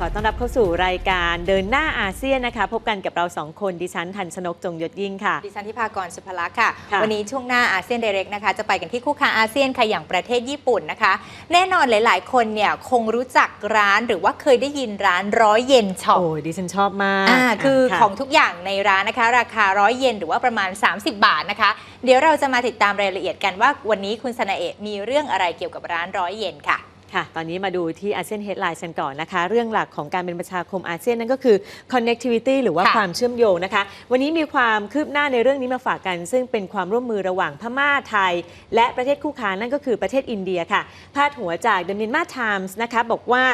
ขอต้อนรับเข้าสู่รายการเดินหน้าอาเซียนนะคะ พบกันกับเราสองคนดิฉันทันชนกจงยศยิ่งค่ะ ดิฉันทิพากรสุภลักษณ์ค่ะค่ะ วันนี้ช่วงหน้าอาเซียนเดเรกนะคะ จะไปกันที่คู่ค้าอาเซียนค่ะอย่างประเทศญี่ปุ่นนะคะ แน่นอนหลาย ๆ คนเนี่ยคงรู้จักร้านหรือว่าเคยได้ยินร้านร้อยเยนช็อปโอ้ยดิฉันชอบมากอ่าคือค่ะของทุกอย่างในร้านนะคะ ราคาร้อยเยนหรือว่าประมาณ 30 บาทนะคะ เดี๋ยวเราจะมาติดตามรายละเอียดกันว่าวันนี้คุณสนาเอะมีเรื่องอะไรเกี่ยวกับร้านร้อยเยนค่ะ ค่ะ ตอนนี้มาดูที่อาเซียนเฮดไลน์กันก่อนนะคะ เรื่องหลักของการเป็นประชาคมอาเซียนนั่นก็คือ connectivity หรือว่าค่ะความเชื่อมโยงนะคะ วันนี้มีความคืบหน้าในเรื่องนี้มาฝากกัน ซึ่งเป็นความร่วมมือระหว่างพม่าไทย และประเทศคู่ค้านั่นก็คือประเทศอินเดียค่ะ พาดหัวจาก The Myanmar Times นะคะ บอกว่า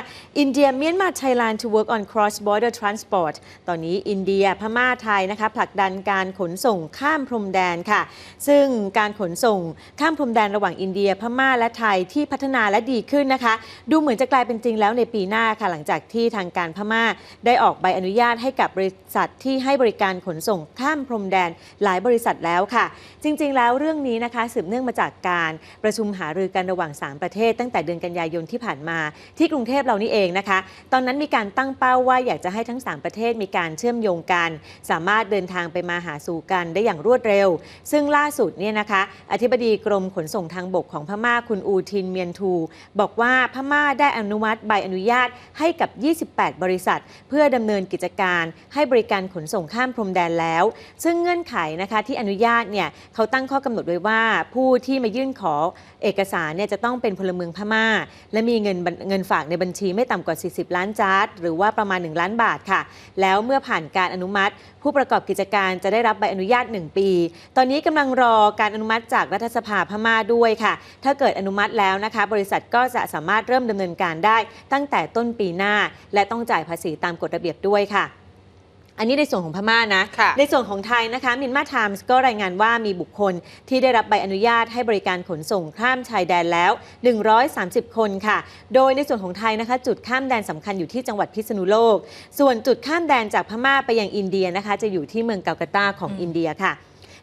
India Myanmar Thailand to work on cross border transport ตอนนี้อินเดียพม่าไทยนะคะผลักดันการขนส่งข้ามพรมแดนค่ะ ซึ่งการขนส่งข้ามพรมแดนระหว่างอินเดีย พม่าและไทยที่พัฒนาและดีขึ้นนะคะดูเหมือนจะกลายเป็นจริงแล้วในปีหน้าค่ะหลังจากที่ทางการพม่า ได้ออกใบอนุญาตให้กับบริษัทที่ให้บริการขนส่งข้ามพรมแดนหลายบริษัทแล้วค่ะ จริง ๆ แล้วเรื่องนี้นะคะสืบเนื่องมาจากการประชุมหารือกันระหว่าง 3 ประเทศ ตั้งแต่เดือนกันยายนที่ผ่านมา ที่กรุงเทพเรานี่เองนะคะ ตอนนั้นมีการตั้งเป้าว่าอยากจะให้ทั้ง 3 ประเทศมีการเชื่อมโยงกัน สามารถเดินทางไปมาหาสู่กันได้อย่างรวดเร็ว ซึ่งล่าสุดเนี่ยนะคะ อธิบดีกรมขนส่งทางบกของพม่าคุณอูทินเมียนทู บอกว่าพม่าได้อนุมัติใบอนุญาตให้กับ 28 บริษัท เพื่อดำเนินกิจการให้บริการขนส่งข้ามพรมแดนแล้ว ซึ่งเงื่อนไขนะคะที่อนุญาตเนี่ยเขาตั้งข้อกำหนดไว้ว่า ผู้ที่มายื่นขอเอกสารเนี่ยจะต้องเป็นพลเมืองพม่า และมีเงินเงินฝากในบัญชีไม่ต่ำกว่า 40 ล้านจาร์ดหรือว่าประมาณ 1 ล้านบาทค่ะ แล้วเมื่อผ่านการอนุมัติ ผู้ประกอบกิจการจะได้รับใบอนุญาต 1 ปี ตอนนี้กำลังรอการอนุมัติจากรัฐสภาพม่าด้วยค่ะ ถ้าเกิดอนุมัติแล้วนะคะ บริษัทก็จะสามารถเริ่มดำเนินการได้ตั้งแต่ต้นปีหน้า และต้องจ่ายภาษีตามกฎระเบียบด้วยค่ะอันนี้ในส่วนของพม่านะค่ะในส่วนของไทยนะคะมินมาไทมส์ก็รายงานว่ามีบุคคลที่ได้รับใบอนุญาตให้บริการขนส่งข้ามชายแดนแล้ว 130 คนค่ะ โดยในส่วนของไทยนะคะ จุดข้ามแดนสำคัญอยู่ที่จังหวัดพิษณุโลก ส่วนจุดข้ามแดนจากพม่าไปยังอินเดียนะคะ จะอยู่ที่เมืองกัลกัตตาของอินเดียค่ะ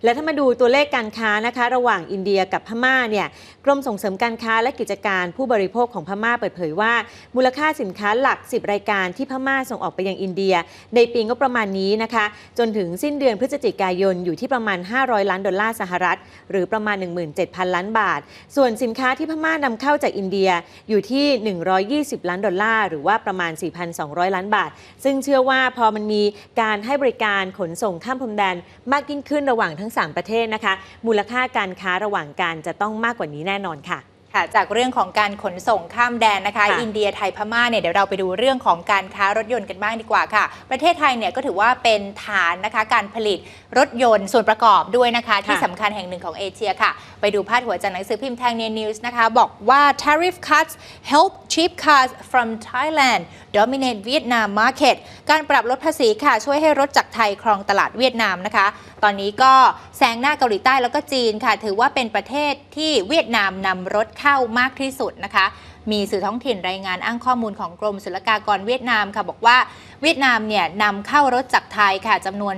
และถ้ามาดูตัวเลขการค้านะคะ ระหว่างอินเดียกับพม่าเนี่ยกรมส่งเสริมการค้าและกิจการผู้บริโภคของพม่าเปิดเผยว่า มูลค่าสินค้าหลัก 10 รายการที่พม่าส่งออกไปยังอินเดีย ในปีงบประมาณนี้นะคะ จนถึงสิ้นเดือนพฤศจิกายนอยู่ที่ประมาณ 500 ล้านดอลลาร์สหรัฐ หรือประมาณ 17,000 ล้านบาท ส่วนสินค้าที่พม่านำเข้าจากอินเดียอยู่ที่ 120 ล้านดอลลาร์หรือว่าประมาณ 4,200 ล้านบาท ซึ่งเชื่อว่าพอมันมีการให้บริการขนส่งข้ามพรมแดนมากยิ่งขึ้นระหว่างทั้ง3 ประเทศนะคะ มูลค่าการค้าระหว่างกันจะต้องมากกว่านี้แน่นอนค่ะ ค่ะ จากเรื่องของการขนส่งข้ามแดนนะคะค่ะอินเดียไทยพม่าเนี่ยเดี๋ยวเราไปดูเรื่องของการค้ารถยนต์กันบ้างดีกว่าค่ะ ประเทศไทยเนี่ยก็ถือว่าเป็นฐานนะคะการผลิตรถยนต์ส่วนประกอบด้วยนะคะ ที่สำคัญแห่งหนึ่งของเอเชียค่ะ ไปดูพาดหัวจากหนังสือพิมพ์ Thai News นะคะ บอกว่า tariff cuts help cheap cars from Thailand dominate Vietnam market การปรับลดภาษีค่ะ ช่วยให้รถจากไทยครองตลาดเวียดนามนะคะ ตอนนี้ก็แซงหน้าเกาหลีใต้แล้วก็จีนค่ะ ถือว่าเป็นประเทศที่เวียดนามนำรถเข้ามากที่สุดนะคะ มีสื่อท้องถิ่นรายงานอ้างข้อมูลของกรมศุลกากรเวียดนามค่ะ บอกว่าเวียดนามเนี่ยนำเข้ารถจากไทยค่ะจำนวน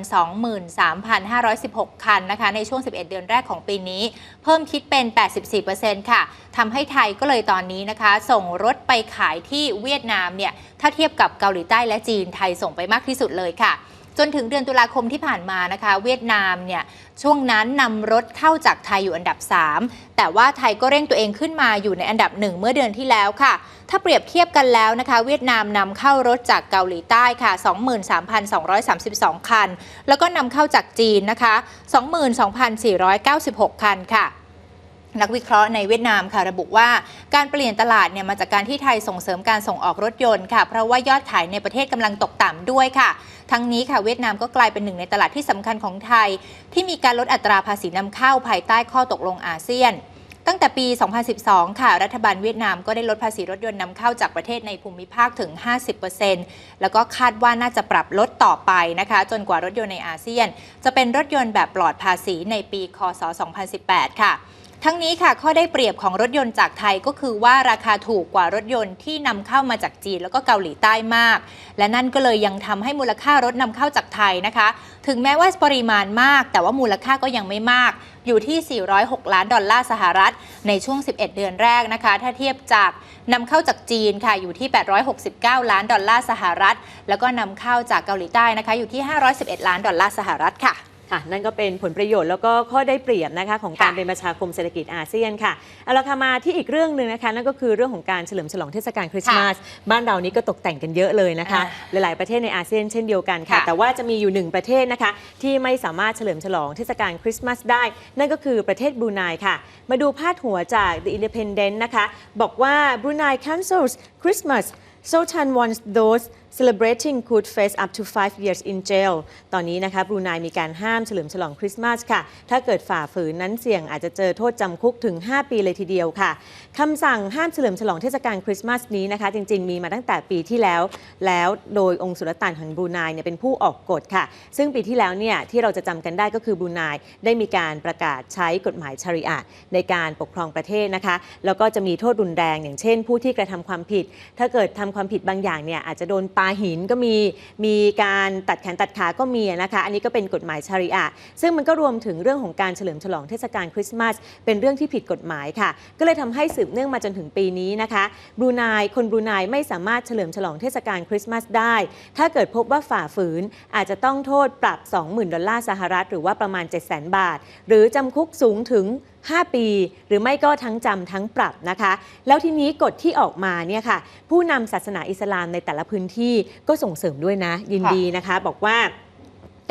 23,516 คันนะคะ ในช่วง 11 เดือนแรกของปีนี้ เพิ่มคิดเป็น 84%ค่ะทำให้ไทยก็เลยตอนนี้นะคะ ส่งรถไปขายที่เวียดนามเนี่ยถ้าเทียบกับเกาหลีใต้และจีนไทยส่งไปมากที่สุดเลยค่ะ จนถึงเดือนตุลาคมที่ผ่านมานะคะ เวียดนามเนี่ยช่วงนั้นนำรถเข้าจากไทยอยู่อันดับ 3 แต่ว่าไทยก็เร่งตัวเองขึ้นมาอยู่ในอันดับหนึ่งเมื่อเดือนที่แล้วค่ะ ถ้าเปรียบเทียบกันแล้วนะคะ เวียดนามนำเข้ารถจากเกาหลีใต้ค่ะ 23,232 คัน แล้วก็นำเข้าจากจีนนะคะ 22,496 คันค่ะ นักวิเคราะห์ในเวียดนามค่ะระบุว่าการเปลี่ยนตลาดเนี่ยมาจากการที่ไทยส่งเสริมการส่งออกรถยนต์ค่ะ เพราะว่ายอดขายในประเทศกำลังตกต่ำด้วยค่ะ ทั้งนี้ค่ะเวียดนามก็กลายเป็นหนึ่งในตลาดที่สำคัญของไทย ที่มีการลดอัตราภาษีนำเข้าภายใต้ข้อตกลงอาเซียน ตั้งแต่ปี 2012 ค่ะ รัฐบาลเวียดนามก็ได้ลดภาษีรถยนต์นำเข้าจากประเทศในภูมิภาคถึง 50%แล้วก็คาดว่าน่าจะปรับลดต่อไปนะคะ จนกว่ารถยนต์ในอาเซียน จะเป็นรถยนต์แบบปลอดภาษีในปี คศ 2018 ค่ะ ทั้งนี้ค่ะข้อได้เปรียบของรถยนต์จากไทยก็คือว่าราคาถูกกว่ารถยนต์ที่นำเข้ามาจากจีนแล้วก็เกาหลีใต้มาก และนั่นก็เลยยังทำให้มูลค่ารถนำเข้าจากไทยนะคะ ถึงแม้ว่าปริมาณมาก แต่ว่ามูลค่าก็ยังไม่มาก อยู่ที่ 406 ล้านดอลลาร์สหรัฐ ในช่วง 11 เดือนแรกนะคะ ถ้าเทียบจากนำเข้าจากจีนค่ะอยู่ที่ 869 ล้านดอลลาร์สหรัฐ แล้วก็นำเข้าจากเกาหลีใต้นะคะอยู่ที่ 511 ล้านดอลลาร์สหรัฐค่ะ ค่ะนั่นก็เป็นผลประโยชน์แล้วก็ข้อได้เปรียบนะคะของการค่ะเป็นประชาคมเศรษฐกิจอาเซียนค่ะเอาละค่ะมาที่อีกเรื่องหนึ่งนะคะนั่นก็คือเรื่องของการเฉลิมฉลองเทศกาลคริสต์มาสบ้านเรานี้ก็ตกแต่งกันเยอะเลยนะคะ หลาย ๆประเทศในอาเซียนเช่นเดียวกันค่ะค่ะแต่ว่าจะมีอยู่หนึ่งประเทศนะคะ ที่ไม่สามารถเฉลิมฉลองเทศกาลคริสต์มาสได้ นั่นก็คือประเทศบรูไนค่ะ มาดูพาดหัวจาก The Independent นะคะ บอกว่า Brunei cancels Christmas Sultan wants those celebrating could face up to 5 years in jail ตอนนี้นะคะบรูไนมีการห้ามเฉลิมฉลองคริสต์มาสค่ะ ถ้าเกิดฝ่าฝืนนั้นเสี่ยงอาจจะเจอโทษจำคุกถึง 5 ปีเลยทีเดียวค่ะคำสั่งห้ามเฉลิมฉลองเทศกาลคริสต์มาสนี้นะคะ จริง ๆ มีมาตั้งแต่ปีที่แล้ว แล้วโดยองค์สุลต่านแห่งบรูไนเนี่ยเป็นผู้ออกกฎค่ะ ซึ่งปีที่แล้วเนี่ยที่เราจะจำกันได้ก็คือบรูไนได้มีการประกาศใช้กฎหมายชาริอะห์ในการปกครองประเทศนะคะ แล้วก็จะมีโทษรุนแรงอย่างเช่น ผู้ที่กระทำความผิด ถ้าเกิดทำความผิดบางอย่างเนี่ยอาจจะโดนปาหินก็มีมีการตัดแขนตัดขาก็มีนะคะอันนี้ก็เป็นกฎหมายชาริอะห์ซึ่งมันก็รวมถึงเรื่องของการเฉลิมฉลองเทศกาลคริสต์มาสเป็นเรื่องที่ผิดกฎหมายค่ะ ก็เลยทำให้สืบเนื่องมาจนถึงปีนี้นะคะบรูไนคนบรูไนไม่สามารถเฉลิมฉลองเทศกาลคริสต์มาสได้ ถ้าเกิดพบว่าฝ่าฝืนอาจจะต้องโทษปรับ 20,000 ดอลลาร์สหรัฐ หรือว่าประมาณ 700,000 บาท หรือจำคุกสูงถึง5 ปี หรือไม่ก็ทั้งจำทั้งปรับนะคะ แล้วทีนี้กฎที่ออกมาเนี่ยค่ะ ผู้นำศาสนาอิสลามในแต่ละพื้นที่ก็ส่งเสริมด้วยนะ ยินดีนะคะ บอกว่า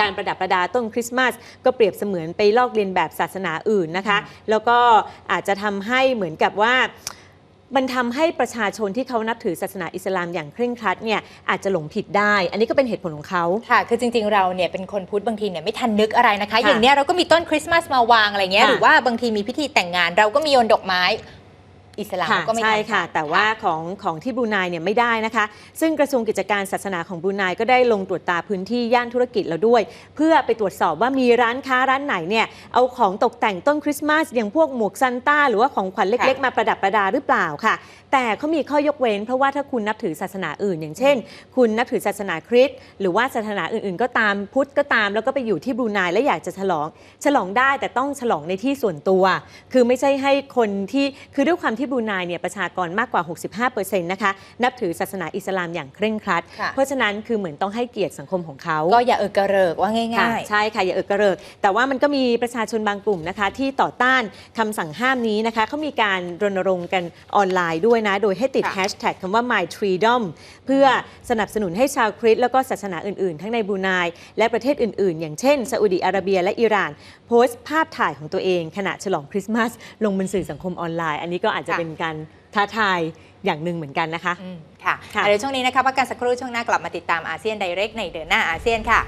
การประดับประดาต้นคริสต์มาสก็เปรียบเสมือนไปลอกเลียนแบบศาสนาอื่นนะคะ แล้วก็อาจจะทำให้เหมือนกับว่า มันทำให้ประชาชนที่เขานับถือศาสนาอิสลามอย่างเคร่งครัดเนี่ยอาจจะหลงผิดได้ อันนี้ก็เป็นเหตุผลของเขาค่ะ คือจริงๆเราเนี่ยเป็นคนพุทธบางทีเนี่ยไม่ทันนึกอะไรนะคะค่ะอย่างเนี้ยเราก็มีต้นคริสต์มาสมาวางอะไรเงี้ยค่ะหรือว่าบางทีมีพิธีแต่งงานเราก็มีโยนดอกไม้ อิสลามค่ะก็ไม่ใช่ทำค่ะ แต่ว่าของของที่บรูไนเนี่ยไม่ได้นะคะ ซึ่งกระทรวงกิจการศาสนาของบรูไนก็ได้ลงตรวจตาพื้นที่ย่านธุรกิจแล้วด้วย เพื่อไปตรวจสอบว่ามีร้านค้าร้านไหนเนี่ยเอาของตกแต่งต้นคริสต์มาสอย่างพวกหมวกซันต้าหรือว่าของขวัญเล็กๆ มาประดับประดาหรือเปล่าค่ะ แต่เขามีข้อยกเว้น เพราะว่าถ้าคุณนับถือศาสนาอื่น อย่างเช่น คุณนับถือศาสนาคริสต์หรือว่าศาสนาอื่นๆ ก็ตามพุทธก็ตามแล้วก็ไปอยู่ที่บรูไนและอยากจะฉลอง ฉลองได้แต่ต้องฉลองในที่ส่วนตัว คือไม่ใช่ให้คนที่คือด้วยความที่บรูไนเนี่ยประชากรมากกว่า 65%นะคะนับถือศาสนาอิสลามอย่างเคร่งครัด ค่ะ เพราะฉะนั้นคือเหมือนต้องให้เกียรติสังคมของเขา ก็อย่าเออกระเริกว่าค่ะง่ายใช่ค่ะ อย่าเอิกกระเริก แต่ว่ามันก็มีประชาชนบางกลุ่มนะคะ ที่ต่อต้านคำสั่งห้ามนี้นะคะเขามีการรณรงค์กันออนไลน์ด้วยนะ โดยให้ติดค่ะ แฮชแท็กคำว่า my freedom เพื่อสนับสนุนให้ชาวคริสต์แล้วก็ศาสนาอื่นๆ ทั้งในบรูไนและประเทศอื่นๆ อย่างเช่นซาอุดิอาระเบียและอิหร่าน โพสต์ภาพถ่ายของตัวเองขณะฉลองคริสต์มาสลงบนสื่อสังคมออนไลน์ อันนี้ก็อาจจะค่ะ เป็นการท้าทายอย่างหนึ่งเหมือนกันนะคะๆอืมค่ะค่ะ เดี๋ยวช่วงนี้นะคะพักกันสักครู่ช่วงหน้ากลับมาติดตามอาเซียนไดเรกในเดือนหน้าอาเซียนค่ะ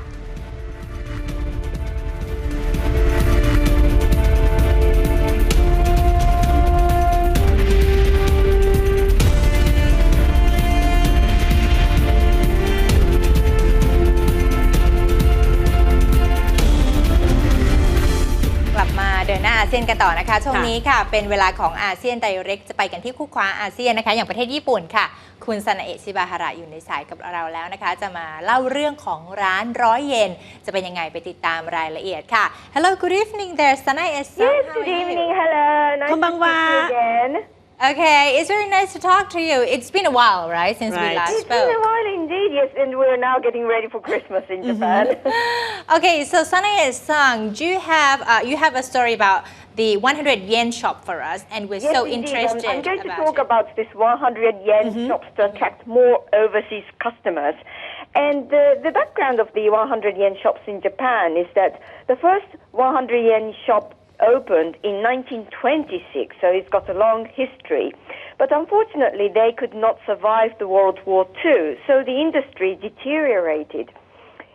เดินหน้าอาเซียนกันต่อนะคะ ช่วงค่ะนี้ค่ะ เป็นเวลาของอาเซียนไดเรกจะไปกันที่คู่คว้าอาเซียนนะคะ อย่างประเทศญี่ปุ่นค่ะ คุณซานาเอะชิบาฮาระอยู่ในสายกับเราแล้วนะคะ จะมาเล่าเรื่องของร้านร้อยเยนจะเป็นยังไงไปติดตามรายละเอียดค่ะ Hello good evening there Sanae san Yes, How good are you? evening. Hello. Nice Konbanwa. to speak to you again. Okay it's very nice to talk to you It's been a while right since we last Right. last It's been a while indeed, yes, and we're now getting ready for Christmas in Japan. Okay so Sanae Sung, do you have uh, you have a story about the 100 yen shop for us and we're yes, so indeed. I'm- interested I'm, going to about talk it. about this 100 yen shops to attract more overseas customers. And the, the background of the 100 yen shops in Japan is that the first 100 yen shop opened in 1926, so it's got a long history. But unfortunately, they could not survive the World War II, so the industry deteriorated.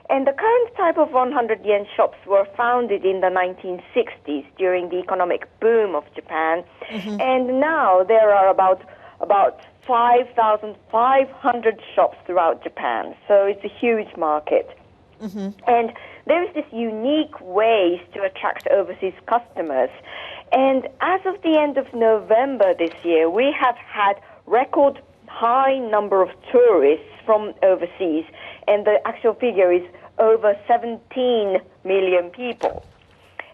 And the current type of 100 yen shops were founded in the 1960s during the economic boom of Japan. Mm-hmm. And now there are about, about 5,500 shops throughout Japan. So it's a huge market. Mm-hmm. And there is this unique ways to attract overseas customers. And as of the end of November this year, we have had record high number of tourists from overseas, and the actual figure is over 17 million people.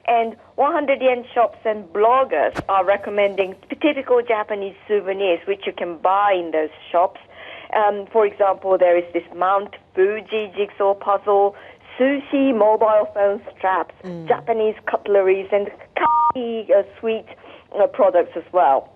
And 100 yen shops and bloggers are recommending typical Japanese souvenirs which you can buy in those shops. Um, for example, there is this Mount Fuji jigsaw puzzle, sushi mobile phone straps, Japanese cutleries, and kawaii uh, sweet uh, products as well.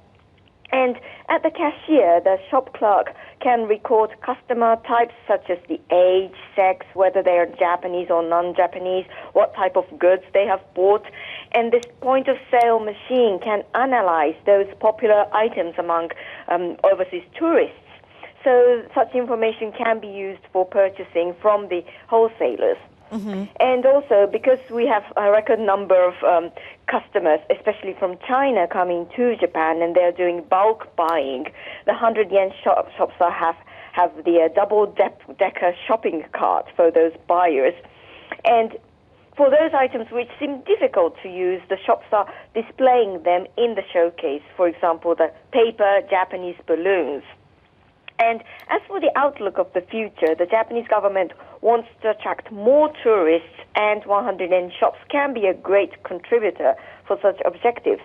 And at the cashier, the shop clerk can record customer types such as the age, sex, whether they are Japanese or non-Japanese, what type of goods they have bought. And this point of sale machine can analyze those popular items among um, overseas tourists. So such information can be used for purchasing from the wholesalers. And also, because we have a record number of um, customers, especially from China, coming to Japan, and they're doing bulk buying, the 100 yen shop, shops are have have the uh, double dep- decker shopping cart for those buyers. And for those items which seem difficult to use, the shops are displaying them in the showcase. For example, the paper Japanese balloons. And as for the outlook of the future, the Japanese government wants to attract more tourists, and 100 yen shops can be a great contributor for such objectives.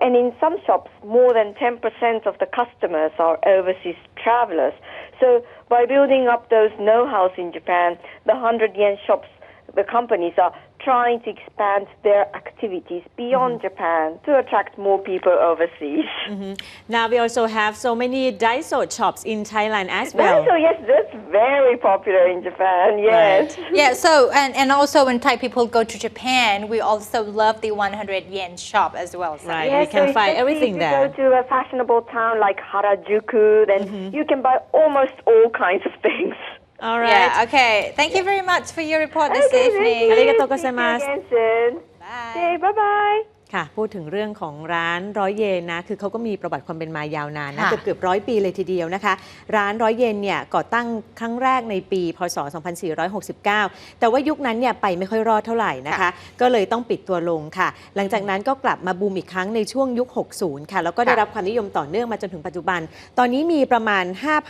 And in some shops, more than 10% of the customers are overseas travelers. So by building up those know-hows in Japan, the 100 yen shops, the companies are trying to expand their activities beyond mm-hmm. Japan to attract more people overseas. Mm-hmm. Now we also have so many Daiso shops in Thailand as well. So yes, that's very popular in Japan. Yes. Yeah, so and, and also when Thai people go to Japan, we also love the 100 yen shop as well. So. Right. Yes, we can so find especially everything if there. you go to a fashionable town like Harajuku, then mm-hmm. you can buy almost all kinds of things. All right. Yeah, okay. Thank you very much for your report this Okay, thank evening. you. Arigato See you gozaimasu. again soon. Bye. Okay, bye bye. ค่ะ พูดถึงเรื่องของร้านร้อยเยนนะ คือเขาก็มีประวัติความเป็นมายาวนานนะ ค่ะเกือบเกือบร้อยปีเลยทีเดียวนะคะ ร้านร้อยเยนเนี่ยก่อตั้งครั้งแรกในปี พศ 2469 แต่ว่ายุคนั้นเนี่ยไปไม่ค่อยรอดเท่าไหร่นะคะก็เลยต้องปิดตัวลงค่ะ หลังจากนั้นก็กลับมาบูมอีกครั้งในช่วงยุค 60 ค่ะ แล้วก็ได้รับความนิยมต่อเนื่องมาจนถึงปัจจุบัน ตอนนี้มีประมาณ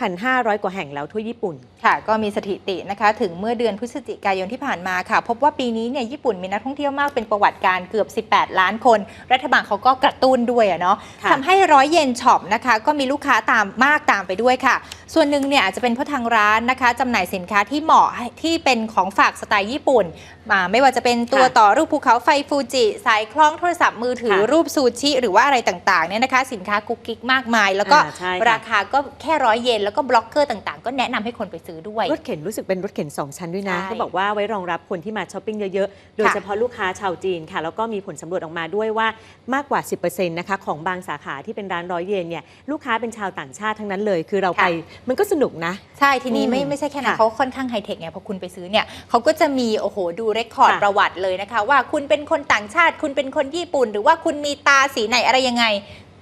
5,500 กว่าแห่งแล้วทั่วญี่ปุ่น ค่ะ ก็มีสถิตินะคะ ถึงเมื่อเดือนพฤศจิกายนที่ผ่านมาค่ะ พบว่าปีนี้เนี่ยญี่ปุ่นมีนักท่องเที่ยวมากเป็นประวัติการเกือบ 18 ล้านคนรัฐบาลเขาก็กระตุ้นด้วยอะเนาะค่ะทำให้ร้อยเยนช็อปนะคะก็มีลูกค้าตามมากตามไปด้วยค่ะ ส่วนหนึ่งเนี่ยอาจจะเป็นเพราะทางร้านนะคะจำหน่ายสินค้าที่เหมาะให้ที่เป็นของฝากสไตล์ญี่ปุ่นมาไม่ว่าจะเป็นตัวค่ะต่อรูปภูเขาไฟฟูจิสายคล้องโทรศัพท์มือถือค่ะรูปซูชิ หรือว่าอะไรต่างๆเนี่ยนะคะสินค้ากุ๊กกิ๊กมากมาย แล้วก็อ่าใช่ค่ะราคาก็แค่ร้อยเยนแล้วก็บล็อกเกอร์ต่างๆ ก็แนะนำให้คนไปซื้อด้วยรถเข็นรู้สึกเป็นรถเข็น 2 ชั้นด้วยนะใช่เขาบอกว่าไว้รองรับคนที่มาช้อปปิ้งเยอะๆ โดยค่ะเฉพาะลูกค้าชาวจีนค่ะแล้วก็มีผลสำรวจออกมาด้วยว่ามากกว่า 10%นะคะของบางสาขาที่เป็นร้านร้อยเยนเนี่ยลูกค้าเป็นชาวต่างชาติทั้งนั้นเลย คือเราไปมันก็สนุกนะ ใช่ทีนี้ไม่อืมไม่ใช่แค่นั้นค่ะเขาค่อนข้างไฮเทคไงพอคุณไปซื้อเนี่ยเขาก็จะมีโอ้โหดูเรคคอร์ดค่ะประวัติเลยนะคะ ว่าคุณเป็นคนต่างชาติ คุณเป็นคนญี่ปุ่น หรือว่าคุณมีตาสีไหนอะไรยังไง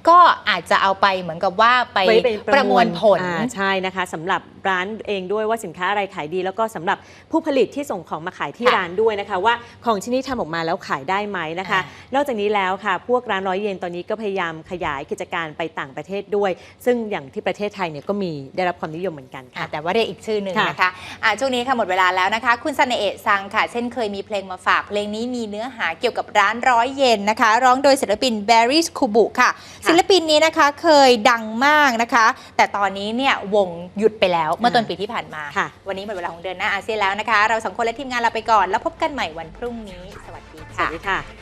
ก็อาจจะเอาไปเหมือนกับว่าไปไว้เป็นประมวลผลอ่าใช่นะคะสำหรับร้านเองด้วยว่าสินค้าอะไรขายดี แล้วก็สำหรับผู้ผลิตที่ส่งของมาขายที่ค่ะร้านด้วยนะคะ ว่าของชิ้นนี้ทำออกมาแล้วขายได้ไหมนะคะอ่นอกจากนี้แล้วค่ะ พวกร้านร้อยเยนตอนนี้ก็พยายามขยายกิจการไปต่างประเทศด้วย ซึ่งอย่างที่ประเทศไทยเนี่ยก็มีได้รับความนิยมเหมือนกันอะค่ะ แต่ว่าเรียกอีกชื่อหนึ่งค่ะนะคะอะช่วงนี้ค่ะหมดเวลาแล้วนะคะ คุณซาเนเอะซังค่ะ เช่นเคยมีเพลงมาฝากเพลงนี้มีเนื้อหาเกี่ยวกับร้านร้อยเยนนะคะ ร้องโดยศิลปิน b a r r y คูบุค่ะศิลปินนี้นะคะเคยดังมากนะคะ แต่ตอนนี้เนี่ยวงหยุดไปแล้วเมื่อต้นปีที่ผ่านมา ค่ะ วันนี้หมดเวลาของเดินหน้าอาเซียนแล้วนะคะ เราสองคนและทีมงานลาไปก่อนแล้วพบกันใหม่วันพรุ่งนี้ สวัสดีสวัค่ะ สดีค่ะ